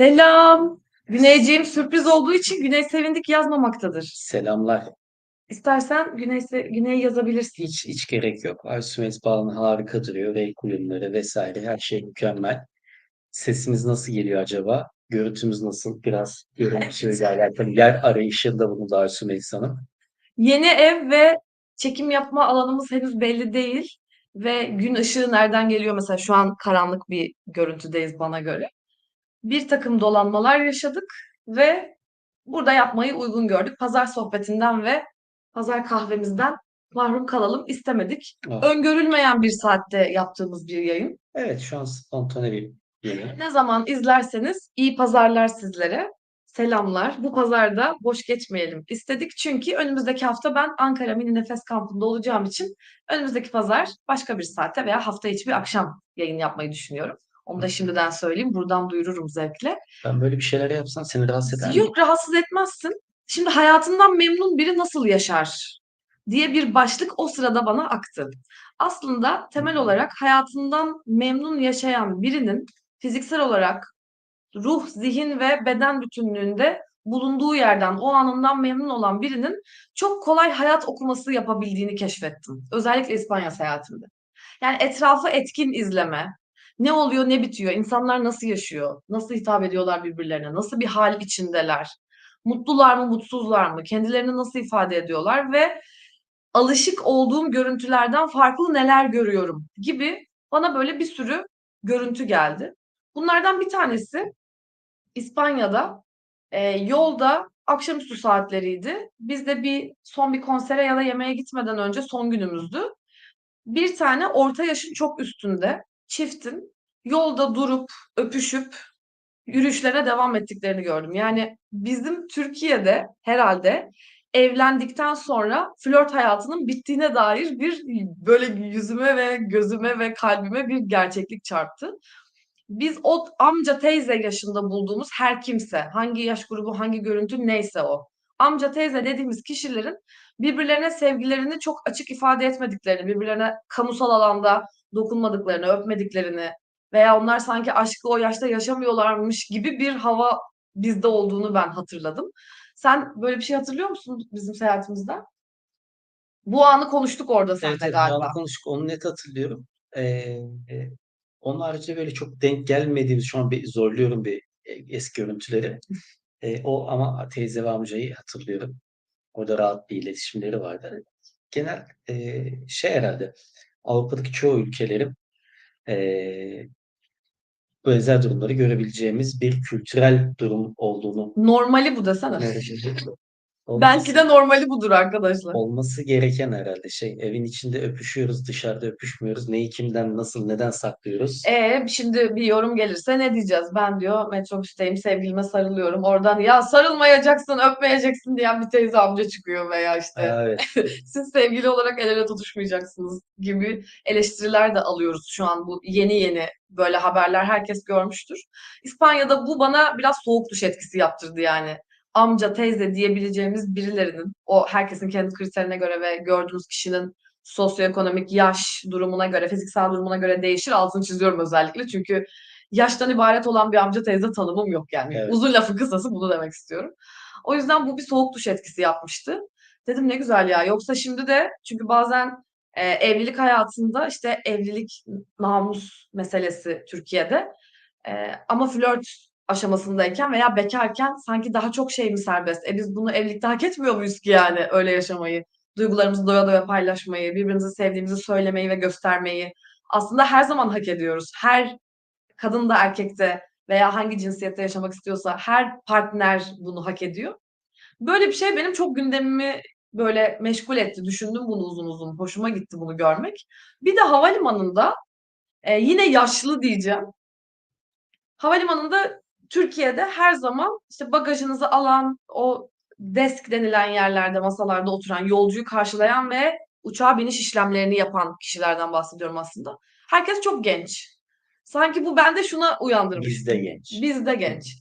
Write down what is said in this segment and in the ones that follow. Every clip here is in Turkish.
Selam. Güneyciğim sürpriz olduğu için Güney Sevindik yazmamaktadır. Selamlar. İstersen Güney, Güney yazabilirsin. Hiç hiç gerek yok. Arsumet bağını harika duruyor. Renk uyumları vesaire her şey mükemmel. Sesimiz nasıl geliyor acaba? Görüntümüz nasıl? Biraz görüntüyle alakalı yer arayışında bunu da Arsumet Hanım. Yeni ev ve çekim yapma alanımız henüz belli değil. Ve gün ışığı nereden geliyor? Mesela şu an karanlık bir görüntüdeyiz bana göre. Bir takım dolanmalar yaşadık ve burada yapmayı uygun gördük. Pazar sohbetinden ve pazar kahvemizden mahrum kalalım istemedik. Ah, Öngörülmeyen bir saatte yaptığımız bir yayın. Evet şu an spontane bir yeni. Ne zaman izlerseniz iyi pazarlar sizlere. Selamlar. Bu pazarda boş geçmeyelim istedik. Çünkü önümüzdeki hafta ben Ankara Mini Nefes Kampı'nda olacağım için önümüzdeki pazar başka bir saatte veya hafta içi bir akşam yayın yapmayı düşünüyorum. Onu da şimdiden söyleyeyim. Buradan duyururum zevkle. Ben böyle bir şeyler yapsam seni rahatsız eder mi? Yok rahatsız etmezsin. Şimdi hayatından memnun biri nasıl yaşar diye bir başlık o sırada bana aktı. Aslında temel olarak hayatından memnun yaşayan birinin fiziksel olarak ruh, zihin ve beden bütünlüğünde bulunduğu yerden, o anından memnun olan birinin çok kolay hayat okuması yapabildiğini keşfettim. Özellikle İspanya seyahatimde. Yani etrafı etkin izleme, ne oluyor, ne bitiyor, insanlar nasıl yaşıyor, nasıl hitap ediyorlar birbirlerine, nasıl bir hal içindeler, mutlular mı, mutsuzlar mı, kendilerini nasıl ifade ediyorlar? Ve alışık olduğum görüntülerden farklı neler görüyorum gibi bana böyle bir sürü görüntü geldi. Bunlardan bir tanesi İspanya'da e, yolda akşamüstü saatleriydi. Biz de bir son bir konsere ya da yemeğe gitmeden önce son günümüzdü. Bir tane orta yaşın çok üstünde çiftin yolda durup öpüşüp yürüyüşlerine devam ettiklerini gördüm. Yani bizim Türkiye'de herhalde evlendikten sonra flört hayatının bittiğine dair bir böyle yüzüme ve gözüme ve kalbime bir gerçeklik çarptı. Biz o amca teyze yaşında bulduğumuz her kimse, hangi yaş grubu, hangi görüntü neyse o. Amca teyze dediğimiz kişilerin birbirlerine sevgilerini çok açık ifade etmediklerini, birbirlerine kamusal alanda dokunmadıklarını, öpmediklerini veya onlar sanki aşkı o yaşta yaşamıyorlarmış gibi bir hava bizde olduğunu ben hatırladım. Sen böyle bir şey hatırlıyor musun bizim seyahatimizden? Bu anı konuştuk orada Evet, seninle evet, galiba. Canlı konuştuk. Onu net hatırlıyorum. Ee, e, onun haricinde böyle çok denk gelmediğimiz şu an bir zorluyorum bir e, eski görüntüleri. E, o ama teyze ve amcayı hatırlıyorum. Orada rahat bir iletişimleri vardı. Genel e, şey herhalde Avrupa'daki çoğu ülkelerin e, benzer durumları görebileceğimiz bir kültürel durum olduğunu Normali bu desene. Olması, Belki de normali budur arkadaşlar. olması gereken herhalde şey evin içinde öpüşüyoruz dışarıda öpüşmüyoruz neyi kimden nasıl neden saklıyoruz E şimdi bir yorum gelirse ne diyeceğiz? Ben diyor metrobüsteyim sevgilime sarılıyorum. Oradan ya sarılmayacaksın öpmeyeceksin diyen bir teyze amca çıkıyor veya işte Aa, evet siz sevgili olarak el ele tutuşmayacaksınız gibi eleştiriler de alıyoruz şu an bu yeni yeni böyle haberler herkes görmüştür. İspanya'da bu bana biraz soğuk duş etkisi yaptırdı yani. Amca, teyze diyebileceğimiz birilerinin o herkesin kendi kriterine göre ve gördüğünüz kişinin sosyoekonomik yaş durumuna göre, fiziksel durumuna göre değişir. Altını çiziyorum özellikle çünkü yaştan ibaret olan bir amca teyze tanımım yok yani. Evet. Uzun lafın kısası bunu demek istiyorum. O yüzden bu bir soğuk duş etkisi yapmıştı. Dedim ne güzel ya. Yoksa şimdi de çünkü bazen e, evlilik hayatında işte evlilik namus meselesi Türkiye'de. E, ama flört aşamasındayken veya bekarken sanki daha çok şey mi serbest? E biz bunu evlilikte hak etmiyor muyuz ki yani öyle yaşamayı? Duygularımızı doya doya paylaşmayı, birbirimizi sevdiğimizi söylemeyi ve göstermeyi aslında her zaman hak ediyoruz. Her kadın da erkekte veya hangi cinsiyette yaşamak istiyorsa her partner bunu hak ediyor. Böyle bir şey benim çok gündemimi böyle meşgul etti. Düşündüm bunu uzun uzun. Hoşuma gitti bunu görmek. Bir de havalimanında e, yine yaşlı diyeceğim. Havalimanında Türkiye'de her zaman işte bagajınızı alan o desk denilen yerlerde masalarda oturan yolcuyu karşılayan ve uçağa biniş işlemlerini yapan kişilerden bahsediyorum aslında. Herkes çok genç. Sanki bu bende şuna uyandırmış. bizde genç Bizde genç.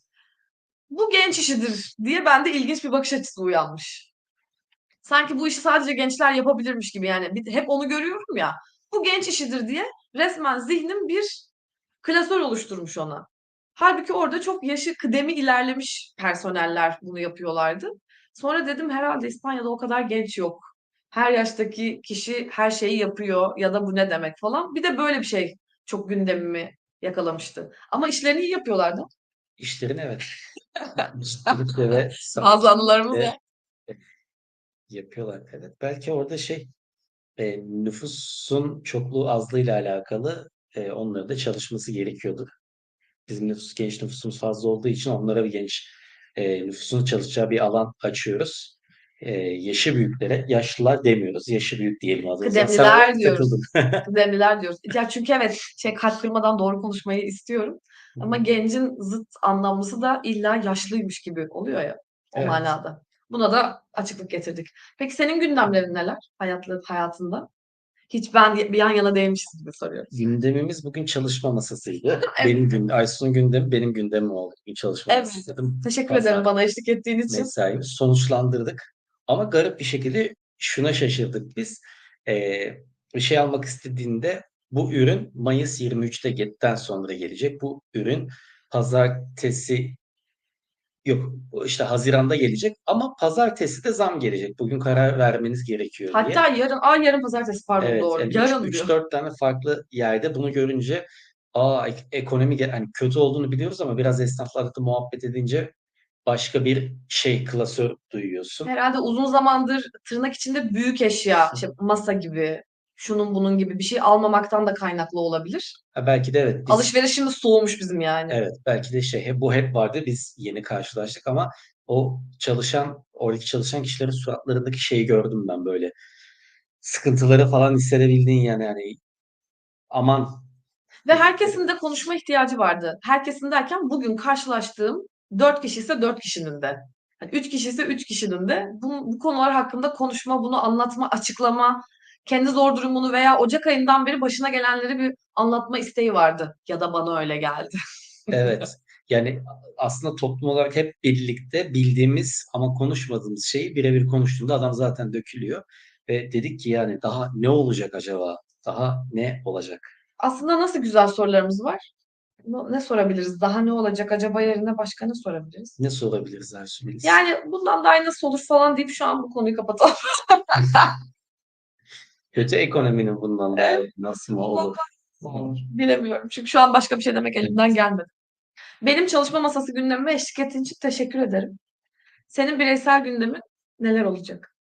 Bu genç işidir diye bende ilginç bir bakış açısı uyanmış. Sanki bu işi sadece gençler yapabilirmiş gibi yani. Hep onu görüyorum ya. Bu genç işidir diye resmen zihnim bir klasör oluşturmuş ona. Hâlbuki orada çok yaşı kıdemi ilerlemiş personeller bunu yapıyorlardı. Sonra dedim herhâlde İspanya'da o kadar genç yok. Her yaştaki kişi her şeyi yapıyor ya da bu ne demek falan. Bir de böyle bir şey çok gündemimi yakalamıştı. Ama işlerini iyi yapıyorlardı. İşlerini evet. Ciddilikle ve Bazı anılarımız var. yapıyorlar. Evet. Belki orada şey e, nüfusun çokluğu azlığıyla alakalı e, onların da çalışması gerekiyordur. Bizim nüfus, genç nüfusumuz fazla olduğu için onlara bir genç e, nüfusun çalışacağı bir alan açıyoruz. E, yaşı büyüklere, yaşlılar demiyoruz. Yaşı büyük diyelim. Sen Kıdemliler diyoruz. Kıdemliler diyoruz. Ya çünkü evet şey kalp kırmadan doğru konuşmayı istiyorum. Ama gencin zıt anlamlısı da illa yaşlıymış gibi oluyor ya o Evet. manada. Buna da açıklık getirdik. Peki senin gündemlerin neler hayatlı, hayatında? Hiç ben bir yan yana değmişiz gibi soruyorum. Gündemimiz bugün çalışma masasıydı. Evet. Benim gün, Aysun'un gündemi benim gündemim oldu. Bugün çalışma Evet. masası dedim. Teşekkür Pazar ederim bana eşlik ettiğin için. mesaimiz sonuçlandırdık. Ama garip bir şekilde şuna şaşırdık biz. Ee, bir şey almak istediğinde bu ürün Mayıs 23'te getten sonra gelecek. Bu ürün pazartesi yok işte Haziran'da gelecek ama pazartesi de zam gelecek. Bugün karar vermeniz gerekiyor diye. Hatta yarın, aa yarın pazartesi pardon Evet, doğru. yani yarın üç, diyor. 3-4 tane farklı yerde bunu görünce aa ek- ekonomi hani kötü olduğunu biliyoruz ama biraz esnaflarla da muhabbet edince başka bir şey klasör duyuyorsun. Herhalde uzun zamandır tırnak içinde büyük eşya, işte masa gibi, şunun bunun gibi bir şey almamaktan da kaynaklı olabilir. Ha, belki de evet biz Alışverişimiz soğumuş bizim yani. evet belki de şey bu hep vardı biz yeni karşılaştık ama o çalışan oradaki çalışan kişilerin suratlarındaki şeyi gördüm ben böyle sıkıntıları falan hissedebildiğin yani yani aman Ve herkesin de konuşma ihtiyacı vardı. Herkesin derken bugün karşılaştığım 4 kişi ise 4 kişinin de. Yani 3 kişi ise 3 kişinin de bu, bu konular hakkında konuşma, bunu anlatma, açıklama, kendi zor durumunu veya Ocak ayından beri başına gelenleri bir anlatma isteği vardı. Ya da bana öyle geldi. Evet. Yani aslında toplum olarak hep birlikte bildiğimiz ama konuşmadığımız şeyi birebir konuştuğunda adam zaten dökülüyor. Ve dedik ki yani daha ne olacak acaba? Daha ne olacak? Aslında nasıl güzel sorularımız var. Ne sorabiliriz? Daha ne olacak acaba yerine başka ne sorabiliriz? Ne sorabiliriz Ersu Melis? Yani bundan daha iyi nasıl olur falan deyip şu an bu konuyu kapatalım. Kötü ekonominin bundan Evet. nasıl mı olur? Bilemiyorum. Çünkü şu an başka bir şey demek elimden gelmedi. Benim çalışma masası gündemime eşlik ettiğin için teşekkür ederim. Senin bireysel gündemin neler olacak?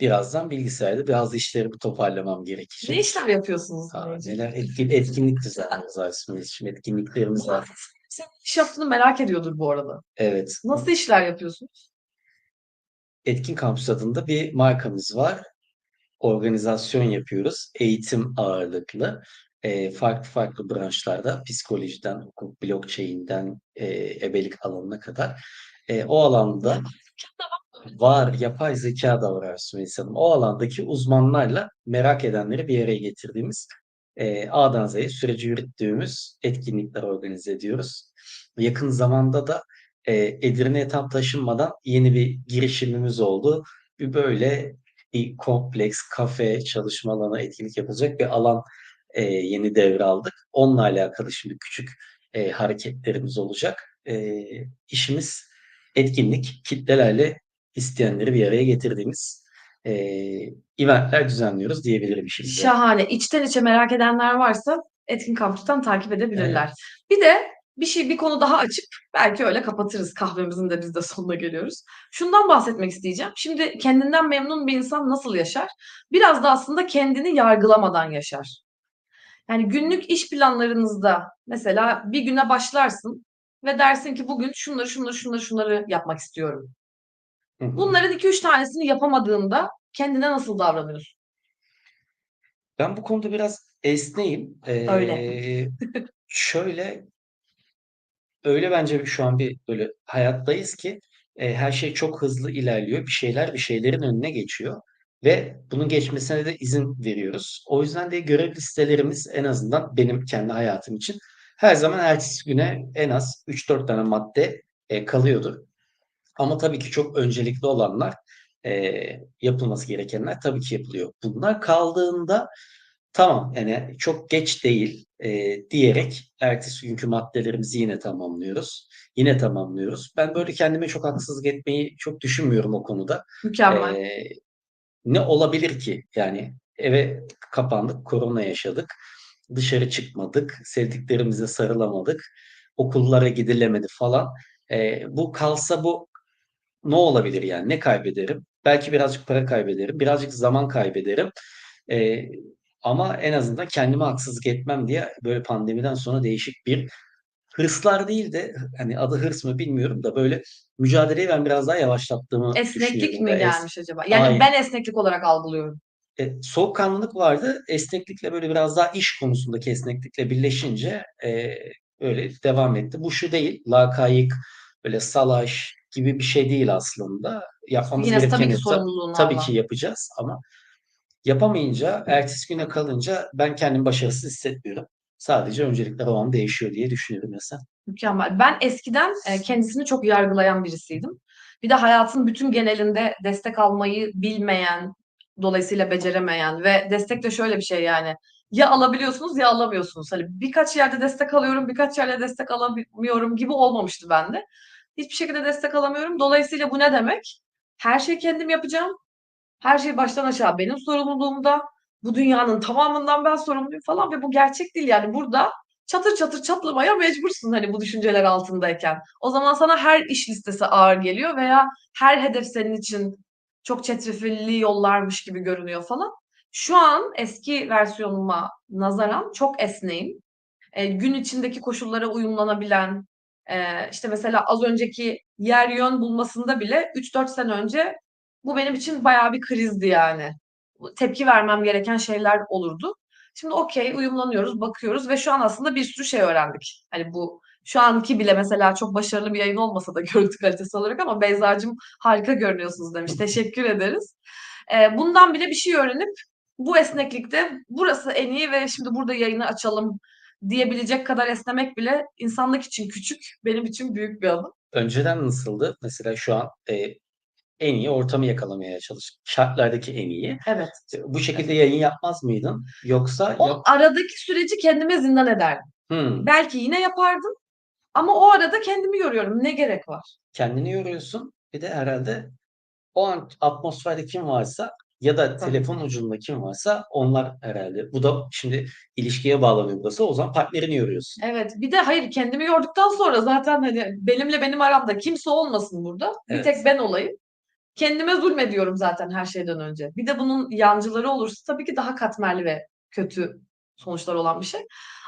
Birazdan bilgisayarda bazı işlerimi toparlamam Ne gerekecek. işler yapıyorsunuz? Nureciğim? neler etkin, etkinlik düzenliyoruz Melis. Şimdi etkinliklerimiz var. Senin iş yaptığını merak ediyordur bu arada. Evet. Nasıl işler yapıyorsunuz? Etkin Kampüs adında bir markamız var. Organizasyon yapıyoruz. Eğitim ağırlıklı. Eee, farklı farklı branşlarda psikolojiden, hukuk, blockchain'den eee, ebelik alanına kadar. Eee, o alanda var, yapay zeka da var Hanım. O alandaki uzmanlarla merak edenleri bir araya getirdiğimiz eee A'dan Z'ye süreci yürüttüğümüz etkinlikler organize ediyoruz. Yakın zamanda da eee Edirne'ye tam taşınmadan yeni bir girişimimiz oldu. Bir böyle bir kompleks, kafe, çalışma alanı, etkinlik yapılacak bir alan eee, yeni devraldık. Onunla alakalı şimdi küçük eee, hareketlerimiz olacak. Eee, işimiz etkinlik, kitlelerle isteyenleri bir araya getirdiğimiz eee eventler düzenliyoruz diyebilirim şimdi. Şahane. İçten içe merak edenler varsa Etkin Kampüs'ten takip edebilirler. Evet. Bir de bir şey bir konu daha açıp belki öyle kapatırız kahvemizin de biz de sonuna geliyoruz. Şundan bahsetmek isteyeceğim. Şimdi kendinden memnun bir insan nasıl yaşar? Biraz da aslında kendini yargılamadan yaşar. Yani günlük iş planlarınızda mesela bir güne başlarsın ve dersin ki bugün şunları şunları şunları şunları yapmak istiyorum. Bunların iki üç tanesini yapamadığında kendine nasıl davranıyorsun? Ben bu konuda biraz esneyim. Öyle. Eee, şöyle öyle bence şu an bir böyle hayattayız ki eee, her şey çok hızlı ilerliyor. Bir şeyler bir şeylerin önüne geçiyor ve bunun geçmesine de izin veriyoruz. O yüzden de görev listelerimiz en azından benim kendi hayatım için her zaman ertesi güne en az 3-4 tane madde eee, kalıyordur. Ama tabii ki çok öncelikli olanlar eee, yapılması gerekenler tabii ki yapılıyor. Bunlar kaldığında Tamam, yani çok geç değil, eee, diyerek ertesi günkü maddelerimizi yine tamamlıyoruz. Yine tamamlıyoruz. Ben böyle kendime çok haksızlık etmeyi çok düşünmüyorum o konuda. Mükemmel. Eee, ne olabilir ki? Yani eve kapandık, korona yaşadık, dışarı çıkmadık, sevdiklerimize sarılamadık, okullara gidilemedi falan. Eee, bu kalsa bu ne olabilir yani? Ne kaybederim? Belki birazcık para kaybederim, birazcık zaman kaybederim. Eee, ama en azından kendime haksızlık etmem diye böyle pandemiden sonra değişik bir hırslar değil de hani adı hırs mı bilmiyorum da böyle mücadeleyi ben biraz daha yavaşlattığımı Esneklik mi es gelmiş acaba? Yani Aynen. ben esneklik olarak algılıyorum. E, soğukkanlılık vardı. Esneklikle böyle biraz daha iş konusundaki esneklikle birleşince, eee, öyle devam etti. Bu şu değil, lakayık, böyle salaş gibi bir şey değil aslında. Yapmamız Yine tabii gerekeni ki sorumluluğunu tabii ki yapacağız ama yapamayınca, ertesi güne kalınca ben kendimi başarısız hissetmiyorum. Sadece öncelikler o an değişiyor diye düşünüyorum ya sen? Mükemmel. Ben eskiden, eee, kendisini çok yargılayan birisiydim. Bir de hayatın bütün genelinde destek almayı bilmeyen, dolayısıyla beceremeyen ve destek de şöyle bir şey yani, ya alabiliyorsunuz ya alamıyorsunuz. Hani birkaç yerde destek alıyorum, birkaç yerde destek alamıyorum gibi olmamıştı bende. Hiçbir şekilde destek alamıyorum. Dolayısıyla bu ne demek? Her şeyi kendim yapacağım. Her şey baştan aşağı benim sorumluluğumda. Bu dünyanın tamamından ben sorumluyum falan ve bu gerçek değil yani. Burada çatır çatır çatlamaya mecbursun hani bu düşünceler altındayken. O zaman sana her iş listesi ağır geliyor veya her hedef senin için çok çetrefilli yollarmış gibi görünüyor falan. Şu an eski versiyonuma nazaran çok esneğim. Eee, gün içindeki koşullara uyumlanabilen, eee, işte mesela az önceki yer yön bulmasında bile 3-4 sene önce bu benim için bayağı bir krizdi yani. Tepki vermem gereken şeyler olurdu. Şimdi okay, uyumlanıyoruz, bakıyoruz ve şu an aslında bir sürü şey öğrendik. Hani bu şu anki bile mesela çok başarılı bir yayın olmasa da görüntü kalitesi olarak ama Beyzacığım harika görünüyorsunuz demiş. Teşekkür ederiz. Eee, bundan bile bir şey öğrenip bu esneklikte burası en iyi ve şimdi burada yayını açalım diyebilecek kadar esnemek bile insanlık için küçük, benim için büyük bir adım. Önceden nasıldı? Mesela şu an, eee, en iyi ortamı yakalamaya çalış şartlardaki en iyi. Evet. Eee, bu şekilde yayın yapmaz mıydın? Yoksa O yap aradaki süreci kendime zindan ederdim. Hımm. Belki yine yapardım ama o arada kendimi yoruyorum. Ne gerek var? Kendini yoruyorsun. Bir de herhâlde o an atmosferde kim varsa ya da Tabii. telefon ucunda kim varsa onlar herhâlde. Bu da şimdi ilişkiye bağlanıyor burası. O zaman partnerini yoruyorsun. Evet. Bir de hayır, kendimi yorduktan sonra zaten hani benimle benim aramda kimse olmasın burada. Bir Evet. tek ben olayım. Kendime zulmediyorum zaten her şeyden önce. Bir de bunun yancıları olursa tabii ki daha katmerli ve kötü sonuçlar olan bir şey.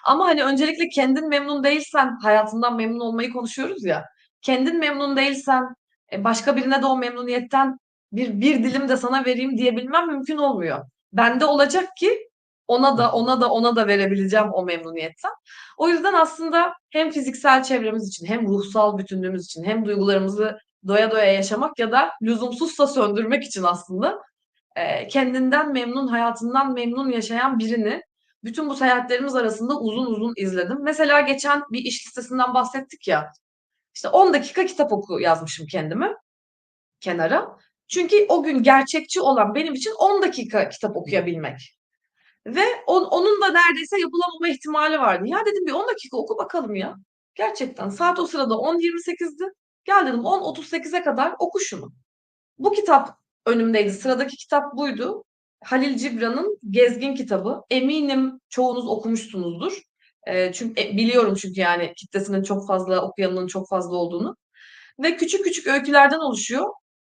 Ama hani öncelikle kendin memnun değilsen, hayatından memnun olmayı konuşuyoruz ya. Kendin memnun değilsen, e, başka birine de o memnuniyetten bir bir dilim de sana vereyim diyebilmem mümkün olmuyor. Bende olacak ki ona da, ona da, ona da verebileceğim o memnuniyetten. O yüzden aslında hem fiziksel çevremiz için hem ruhsal bütünlüğümüz için hem duygularımızı doya doya yaşamak ya da lüzumsuzsa söndürmek için aslında, eee, kendinden memnun, hayatından memnun yaşayan birini bütün bu seyahatlerimiz arasında uzun uzun izledim. Mesela geçen bir iş listesinden bahsettik ya, işte 10 dakika kitap oku yazmışım kendime kenara. Çünkü o gün gerçekçi olan benim için 10 dakika kitap okuyabilmek. Ve on onun da neredeyse yapılamama ihtimali vardı. Ya dedim bir 10 dakika oku bakalım ya. Gerçekten saat o sırada 10.28'di. Gel dedim 10.38'e kadar oku şunu. Bu kitap önümdeydi. Sıradaki kitap buydu. Halil Cibran'ın Gezgin kitabı. Eminim çoğunuz okumuşsunuzdur. Eee, çünkü e, biliyorum çünkü yani kitlesinin çok fazla, okuyanının çok fazla olduğunu. Ve küçük küçük öykülerden oluşuyor.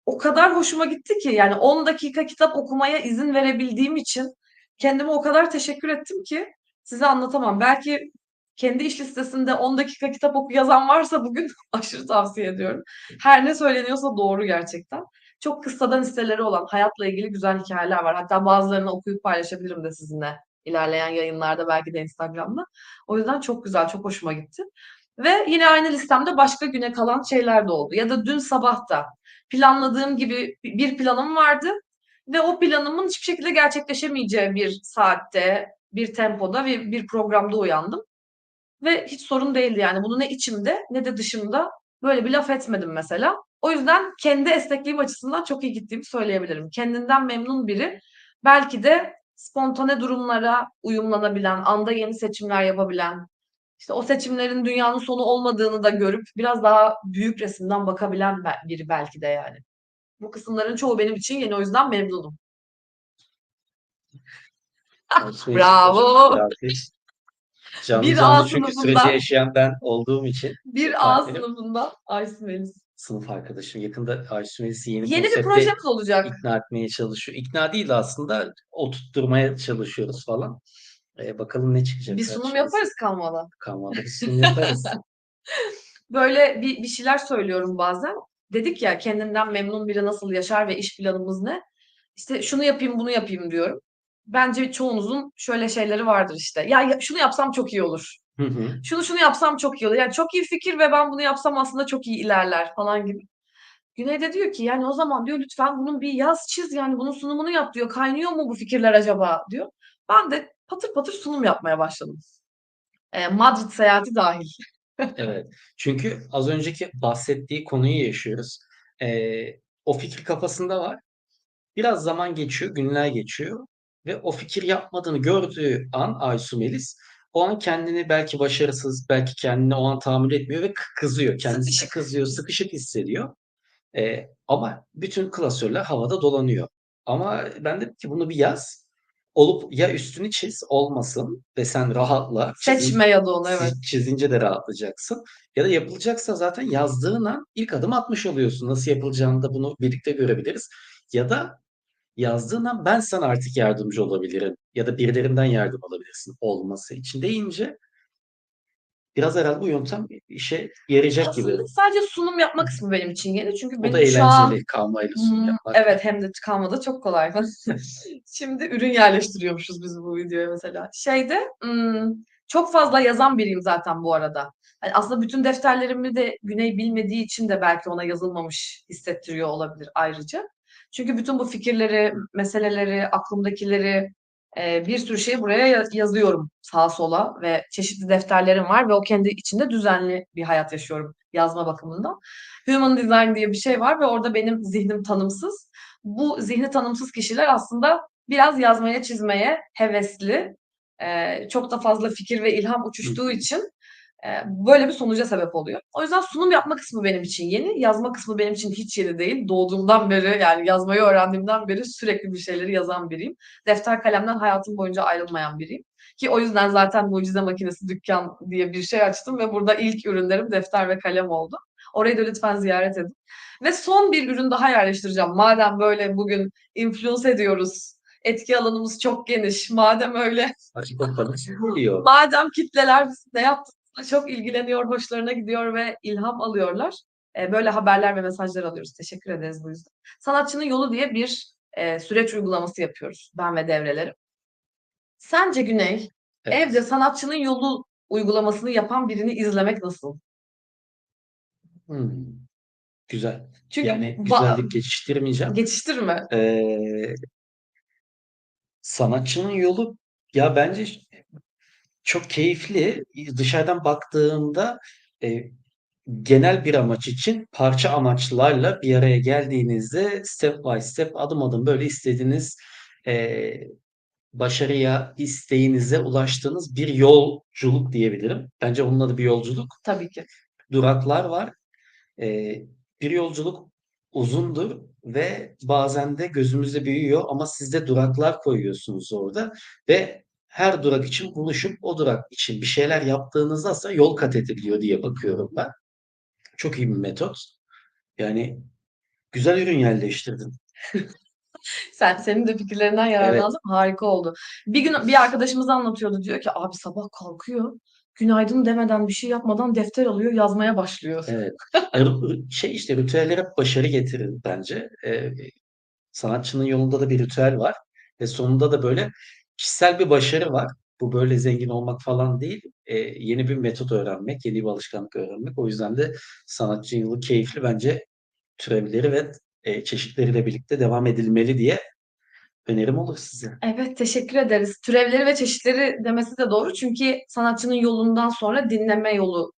O kadar hoşuma gitti ki yani 10 dakika kitap okumaya izin verebildiğim için kendime o kadar teşekkür ettim ki size anlatamam. Belki kendi iş listesinde 10 dakika kitap oku yazan varsa bugün aşırı tavsiye ediyorum. Her ne söyleniyorsa doğru gerçekten. Çok kıssadan hisseleri olan, hayatla ilgili güzel hikâyeler var. Hatta bazılarını okuyup paylaşabilirim de sizinle ilerleyen yayınlarda belki de Instagram'da. O yüzden çok güzel, çok hoşuma gitti. Ve yine aynı listemde başka güne kalan şeyler de oldu. Ya da dün sabah da planladığım gibi bir planım vardı ve o planımın hiçbir şekilde gerçekleşemeyeceği bir saatte, bir tempoda ve bir programda uyandım. Ve hiç sorun değildi yani. Bunu ne içimde ne de dışımda böyle bir laf etmedim mesela. O yüzden kendi esnekliğim açısından çok iyi gittiğimi söyleyebilirim. Kendinden memnun biri belki de spontane durumlara uyumlanabilen, anda yeni seçimler yapabilen, işte o seçimlerin dünyanın sonu olmadığını da görüp biraz daha büyük resimden bakabilen biri belki de yani. Bu kısımların çoğu benim için yeni o yüzden memnunum. Alışveriş Bravo. Canlı Bir canlı A çünkü sınıfından. süreci yaşayan ben olduğum için Bir A Benim- sınıfından Aysu Melis. sınıf arkadaşım. Yakında Ayşe Melis'i yeni, Yeni bir konsepte projemiz olacak. ikna etmeye çalışıyor. İkna değil de aslında oturtturmaya çalışıyoruz falan. Ee, bakalım ne çıkacak. Bir sunum karşımıza. yaparız kalmadan. Kalmadı bir sunum yaparız. Böyle bir, bir şeyler söylüyorum bazen. Dedik ya kendinden memnun biri nasıl yaşar ve iş planımız ne? İşte şunu yapayım bunu yapayım diyorum. Bence çoğunuzun şöyle şeyleri vardır işte. Ya, şunu yapsam çok iyi olur. Hı hı. Şunu şunu yapsam çok iyi olur. Yani çok iyi fikir ve ben bunu yapsam aslında çok iyi ilerler falan gibi. Güney de diyor ki yani o zaman diyor lütfen bunun bir yaz çiz yani bunun sunumunu yap diyor. Kaynıyor mu bu fikirler acaba diyor. Ben de patır patır sunum yapmaya başladım. E, Madrid seyahati dahil. Evet. Çünkü az önceki bahsettiği konuyu yaşıyoruz. Ee, o fikir kafasında var. Biraz zaman geçiyor, günler geçiyor ve o fikir yapmadığını gördüğü an Aysu Melis o an kendini belki başarısız, belki kendini o an tahammül etmiyor ve kızıyor. Kendisine Sıkışık. kızıyor, sıkışık hissediyor. Ee, ama bütün klasörler havada dolanıyor. Ama ben dedim ki bunu bir yaz. Olup ya üstünü çiz, olmasın ve sen rahatla. Seçme ya da onu evet. Çiz- Çizince de rahatlayacaksın. Ya da yapılacaksa zaten yazdığın an ilk adım atmış oluyorsun. Nasıl yapılacağını da bunu birlikte görebiliriz. Ya da yazdığın an ben sana artık yardımcı olabilirim. Ya da birilerinden yardım alabilirsin olması için deyince biraz herhalde bu yöntem işe yarayacak gibi. Aslında sadece sunum yapma kısmı benim için yeni. Çünkü O benim da şu an eğlenceli kalmayla sunum Hmm, yapmak. evet hem de kalmadı çok kolay. Şimdi ürün yerleştiriyormuşuz biz bu videoya mesela. Şeyde hmm, çok fazla yazan biriyim zaten bu arada. Hani aslında bütün defterlerimi de Güney bilmediği için de belki ona yazılmamış hissettiriyor olabilir ayrıca. Çünkü bütün bu fikirleri, meseleleri, aklımdakileri e, bir sürü şeyi buraya ya- yazıyorum sağa sola ve çeşitli defterlerim var ve o kendi içinde düzenli bir hayat yaşıyorum yazma bakımından. Human Design diye bir şey var ve orada benim zihnim tanımsız. Bu zihni tanımsız kişiler aslında biraz yazmaya çizmeye hevesli. Ee, çok da fazla fikir ve ilham uçuştuğu için e, böyle bir sonuca sebep oluyor. O yüzden sunum yapma kısmı benim için yeni. Yazma kısmı benim için hiç yeni değil. Doğduğumdan beri yani yazmayı öğrendiğimden beri sürekli bir şeyleri yazan biriyim. Defter kalemden hayatım boyunca ayrılmayan biriyim. Ki o yüzden zaten Mucize Makinesi Dükkan diye bir şey açtım ve burada ilk ürünlerim defter ve kalem oldu. Orayı da lütfen ziyaret edin. Ve son bir ürün daha yerleştireceğim. Madem böyle bugün influence ediyoruz, etki alanımız çok geniş, madem öyle, madem kitleler biz ne yaptığımızla çok ilgileniyor, hoşlarına gidiyor ve ilham alıyorlar. e, böyle haberler ve mesajlar alıyoruz. Teşekkür ederiz bu yüzden. Sanatçının Yolu diye bir e, süreç uygulaması yapıyoruz ben ve devrelerim. Sence Güney, Evet. evde sanatçının yolu uygulamasını yapan birini izlemek nasıl? Hmm. Güzel. Çünkü Yani güzellik geçiştirmeyeceğim. geçiştirme. Ee, sanatçının yolu ya bence çok keyifli. Dışarıdan baktığımda e, genel bir amaç için parça amaçlarla bir araya geldiğinizde step by step adım adım böyle istediğiniz e, başarıya, isteğinize ulaştığınız bir yolculuk diyebilirim. Bence onun adı bir yolculuk. Tabii ki. Duraklar var. E, bir yolculuk uzundur ve bazen de gözümüzde büyüyor ama siz de duraklar koyuyorsunuz orada ve her durak için buluşup o durak için bir şeyler yaptığınızda aslında yol kat ediliyor diye bakıyorum ben. Çok iyi bir metot. Yani güzel ürün yerleştirdin. Sen senin de fikirlerinden yararlandım. Harika oldu. Bir gün bir arkadaşımız anlatıyordu. Diyor ki abi sabah kalkıyor. Günaydın demeden bir şey yapmadan defter alıyor, yazmaya başlıyor. Evet. Şey işte ritüeller hep başarı getirir bence. Ee, sanatçının yolunda da bir ritüel var ve sonunda da böyle kişisel bir başarı var. Bu böyle zengin olmak falan değil. Ee, yeni bir metot öğrenmek, yeni bir alışkanlık öğrenmek. O yüzden de sanatçı yolu keyifli bence türevleri ve e, çeşitleriyle birlikte devam edilmeli diye önerim olur size. Evet, teşekkür ederiz. Türevleri ve çeşitleri demesi de doğru. Çünkü sanatçının yolundan sonra dinleme yolu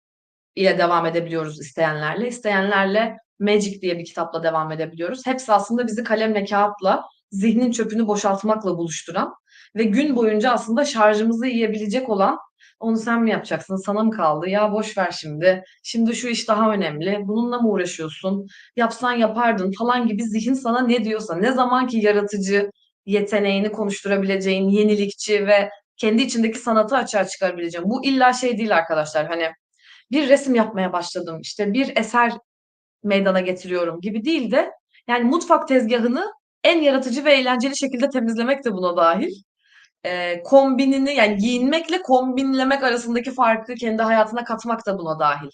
ile devam edebiliyoruz isteyenlerle. İsteyenlerle Magic diye bir kitapla devam edebiliyoruz. Hepsi aslında bizi kalemle, kağıtla zihnin çöpünü boşaltmakla buluşturan ve gün boyunca aslında şarjımızı yiyebilecek olan onu sen mi yapacaksın? Sana mı kaldı? Ya boş ver şimdi. Şimdi şu iş daha önemli. Bununla mı uğraşıyorsun? Yapsan yapardın falan gibi zihin sana ne diyorsa, ne zaman ki yaratıcı yeteneğini konuşturabileceğin, yenilikçi ve kendi içindeki sanatı açığa çıkarabileceğin. Bu illa şey değil arkadaşlar. Hani bir resim yapmaya başladım, işte bir eser meydana getiriyorum gibi değil de yani mutfak tezgahını en yaratıcı ve eğlenceli şekilde temizlemek de buna dahil. Ee, kombinini yani giyinmekle kombinlemek arasındaki farkı kendi hayatına katmak da buna dahil.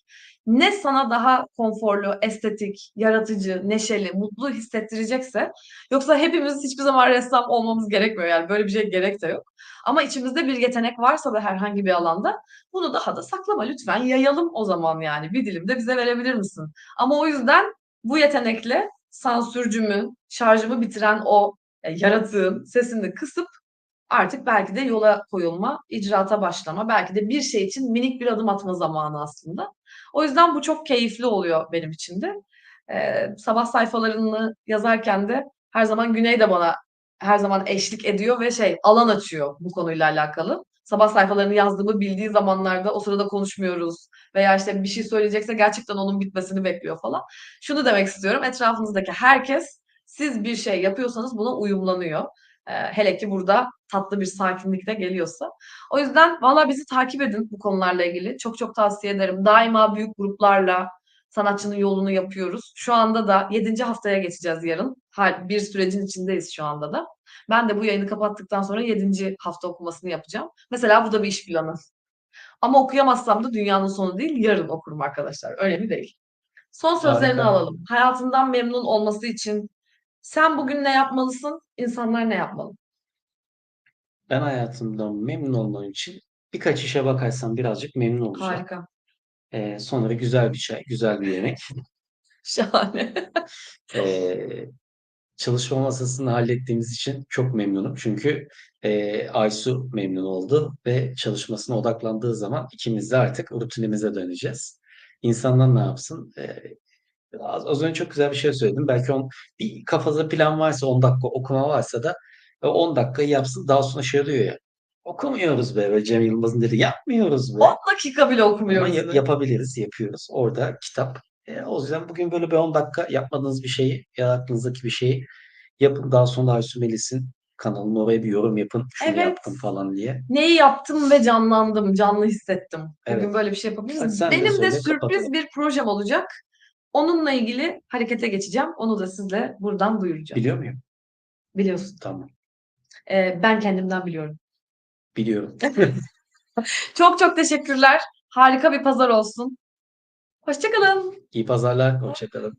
Ne sana daha konforlu, estetik, yaratıcı, neşeli, mutlu hissettirecekse yoksa hepimiz hiçbir zaman ressam olmamız gerekmiyor yani böyle bir şey gerek de yok. Ama içimizde bir yetenek varsa da herhangi bir alanda bunu daha da saklama lütfen yayalım o zaman yani bir dilim de bize verebilir misin? Ama o yüzden bu yetenekle sansürcümü, şarjımı bitiren o e, yaratığın sesini kısıp artık belki de yola koyulma, icraata başlama, belki de bir şey için minik bir adım atma zamanı aslında. O yüzden bu çok keyifli oluyor benim için de. Ee, sabah sayfalarını yazarken de her zaman Güney de bana her zaman eşlik ediyor ve şey alan açıyor bu konuyla alakalı. Sabah sayfalarını yazdığımı bildiği zamanlarda o sırada konuşmuyoruz veya işte bir şey söyleyecekse gerçekten onun bitmesini bekliyor falan. Şunu demek istiyorum. Etrafınızdaki herkes siz bir şey yapıyorsanız buna uyumlanıyor. Ee, hele ki burada tatlı bir sakinlik de geliyorsa. O yüzden valla bizi takip edin bu konularla ilgili. Çok çok tavsiye ederim. Daima büyük gruplarla sanatçının yolunu yapıyoruz. Şu anda da 7. haftaya geçeceğiz yarın. Bir sürecin içindeyiz şu anda da. Ben de bu yayını kapattıktan sonra 7. hafta okumasını yapacağım. Mesela bu da bir iş planı. Ama okuyamazsam da dünyanın sonu değil, yarın okurum arkadaşlar. Önemli değil. Son sözlerini Harika. alalım. Hayatından memnun olması için sen bugün ne yapmalısın, insanlar ne yapmalı? Ben hayatımdan memnun olmam için birkaç işe bakarsam birazcık memnun olacağım. Harika. Ee, sonra güzel bir çay, güzel bir yemek. Şahane. Ee, çalışma masasını hallettiğimiz için çok memnunum. Çünkü e, Aysu memnun oldu ve çalışmasına odaklandığı zaman ikimiz de artık rutinimize döneceğiz. İnsanlar ne yapsın? Ee, az, az önce çok güzel bir şey söyledim. Belki on, bir kafada plan varsa 10 dakika okuma varsa da e, 10 dakikayı yapsın. Daha sonra şey oluyor ya. Okumuyoruz be. Ve Cem Yılmaz'ın dedi. Yapmıyoruz be. 10 dakika bile Ama okumuyoruz. ya- yapabiliriz, yapıyoruz. Orada kitap. E, o yüzden bugün böyle bir 10 dakika yapmadığınız bir şeyi ya aklınızdaki bir şeyi yapın. Daha sonra Aysu Melis'in kanalına oraya bir yorum yapın. Şunu Evet. yaptım falan diye. Neyi yaptım ve canlandım, canlı hissettim. Bugün Evet. böyle bir şey yapabiliriz. de Benim de söyle, sürpriz kapatalım. bir projem olacak. Onunla ilgili harekete geçeceğim. Onu da sizle buradan duyuracağım. Biliyor muyum? Biliyorsun. Tamam. Ee, ben kendimden biliyorum. Biliyorum. Çok çok teşekkürler. Harika bir pazar olsun. Hoşçakalın. İyi pazarlar. Hoşça kalın.